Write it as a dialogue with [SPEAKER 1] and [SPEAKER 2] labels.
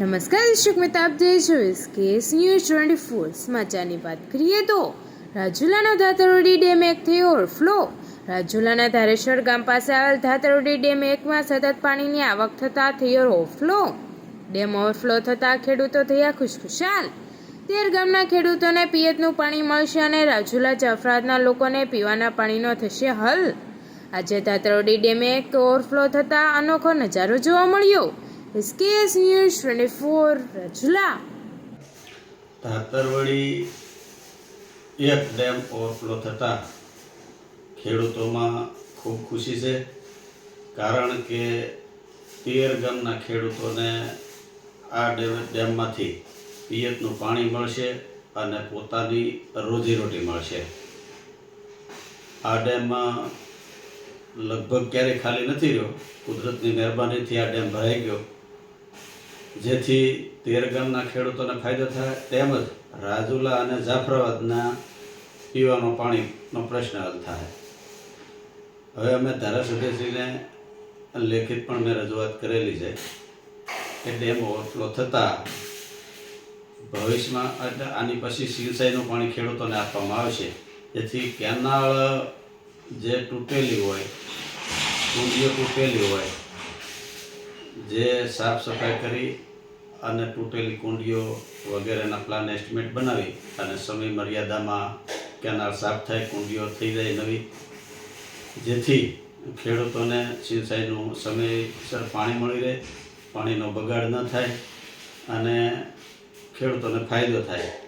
[SPEAKER 1] નમસ્કાર, દર્શક મિત્રો, આપ જોઈ જોઈશ કેસ ન્યૂઝ ટ્વેન્ટી ફોર સમાચારની વાત કરીએ તો, રાજુલાનો ધાતરોડી ડેમ એક થયો ઓવરફ્લો. રાજુલાના ધારેશ્વર ગામ પાસે આવેલ ધાતરોડી ડેમ એકમાં સતત પાણીની આવક થતાં થયો ઓવરફ્લો. ડેમ ઓવરફ્લો થતાં ખેડૂતો થયા ખુશખુશાલ. તેર ગામના ખેડૂતોને પિયતનું પાણી મળશે અને રાજુલા જાફરાતના લોકોને પીવાના પાણીનો થશે હલ. આજે ધાતરોડી ડેમે એક ઓવરફ્લો થતાં અનોખો નજારો જોવા મળ્યો. SKS news twenty four Rajula
[SPEAKER 2] Dhatarwadi એક ડેમ ઓવરફ્લો થતાં ખેડૂતોમાં ખૂબ ખુશી છે, કારણ કે તેર ગામના ખેડૂતોને આ ડેમ ડેમમાંથી પિયતનું પાણી મળશે અને પોતાની રોજીરોટી મળશે. આ ડેમમાં લગભગ ક્યારેય ખાલી નથી રહ્યો, કુદરતની મહેરબાનીથી આ ડેમ ભરાઈ ગયો. જેથી તેર ગામના ખેડૂતોને ફાયદો થાય. તેમજ રાજુલા અને જાફરાબાદના પીવાનું પાણીનો પ્રશ્ન હલ થાય. હવે અમે ધારાસભ્યશ્રીને લેખિત પણ મેં રજૂઆત કરેલી છે. કે ડેમ ઓવરફ્લો થતાં ભવિષ્યમાં એટલે આની પછી સિંચાઈનું પાણી ખેડૂતોને આપવામાં આવશે. જેથી કેનાળ જે તૂટેલી હોય, કુંડીઓ તૂટેલી હોય, જે સાફ સફાઈ કરી અને તૂટેલી કુંડીઓ વગેરેના પ્લાન એસ્ટિમેટ બનાવી અને સમય મર્યાદામાં કેનાલ સાફ થાય, કુંડીઓ થઈ જાય નવી. જેથી ખેડૂતોને સિંચાઈનું સમયસર પાણી મળી રહે, પાણીનો બગાડ ન થાય અને ખેડૂતોને ફાયદો થાય.